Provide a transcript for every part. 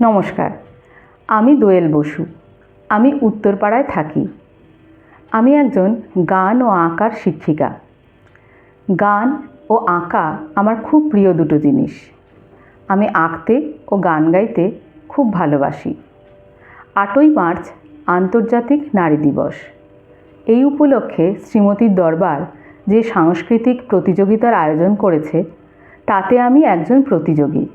নমস্কার, আমি দোয়েল বসু। আমি উত্তরপাড়ায় থাকি। আমি একজন গান ও আঁকার শিক্ষিকা। গান ও আঁকা আমার খুব প্রিয় দুটো জিনিস। আমি আঁকতে ও গান গাইতে খুব ভালোবাসি। আটই মার্চ, আন্তর্জাতিক নারী দিবস। এই উপলক্ষে শ্রীমতীর দরবার যে সাংস্কৃতিক প্রতিযোগিতার আয়োজন করেছে, তাতে আমি একজন প্রতিযোগী।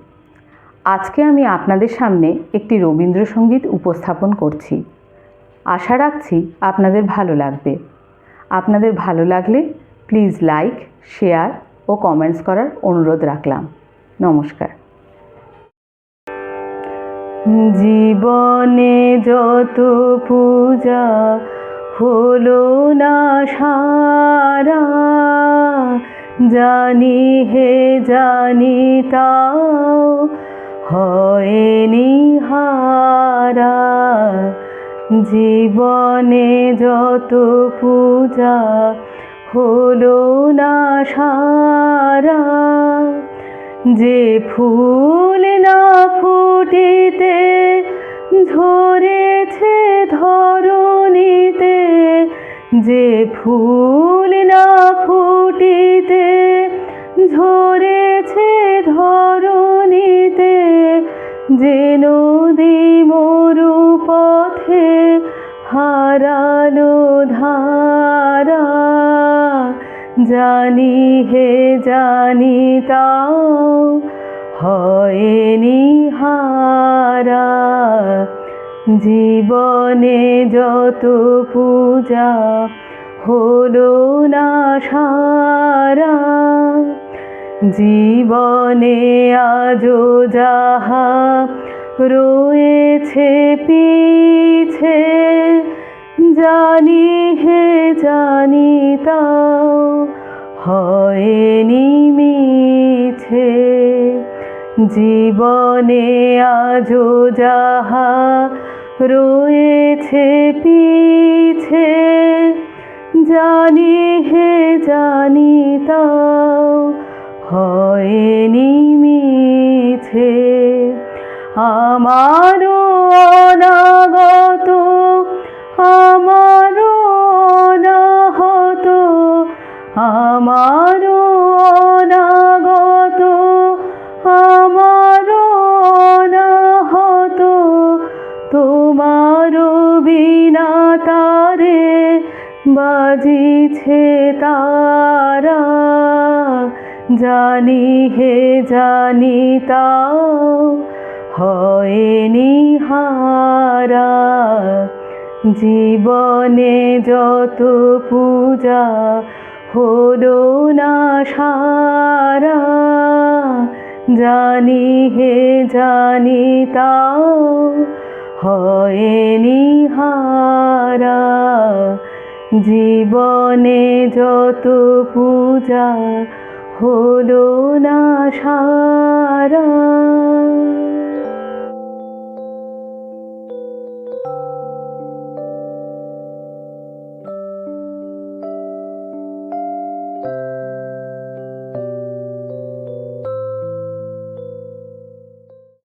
আজকে আমি আপনাদের সামনে একটি রবীন্দ্রসঙ্গীত উপস্থাপন করছি। আশা রাখছি আপনাদের ভালো লাগবে। আপনাদের ভালো লাগলে প্লিজ লাইক, শেয়ার ও কমেন্টস করার অনুরোধ রাখলাম। নমস্কার। জীবনে যত পূজা হলো না সারা, জানি হে জানি তাও হয়নি হারা জীবনে যত পূজা হলো না সারা। যে ফুল না ফুটিতে ঝরেছে ধরণীতে, যে ফুল না ফুটিতে ঝরেছে যে নদী মরু পথে হারালো ধারা। জানি হে, জানি তাও হয়নি হারা। জীবনে যত পূজা হলো না সারা। জীবনে আজো যাহা রয়েছে পিছে, জানি হে, জানি তাও হয়নি মিছে। জীবনে আজো যাহা রয়েছে পিছে, জানি হে, জানি তাও হয়নি মিছে আমারও অনাগত, আমারও অনাহত, আমারও অনাগত, আমারও অনাহত। তোমারও বিনা তারে বাজিছে তারা জানি হে জানি তাও হয়নি হারা জীবনে যত পূজা হলো না সারা, জানি হে জানি তাও হয়নি হারা জীবনে যত পূজা হলো না সারা।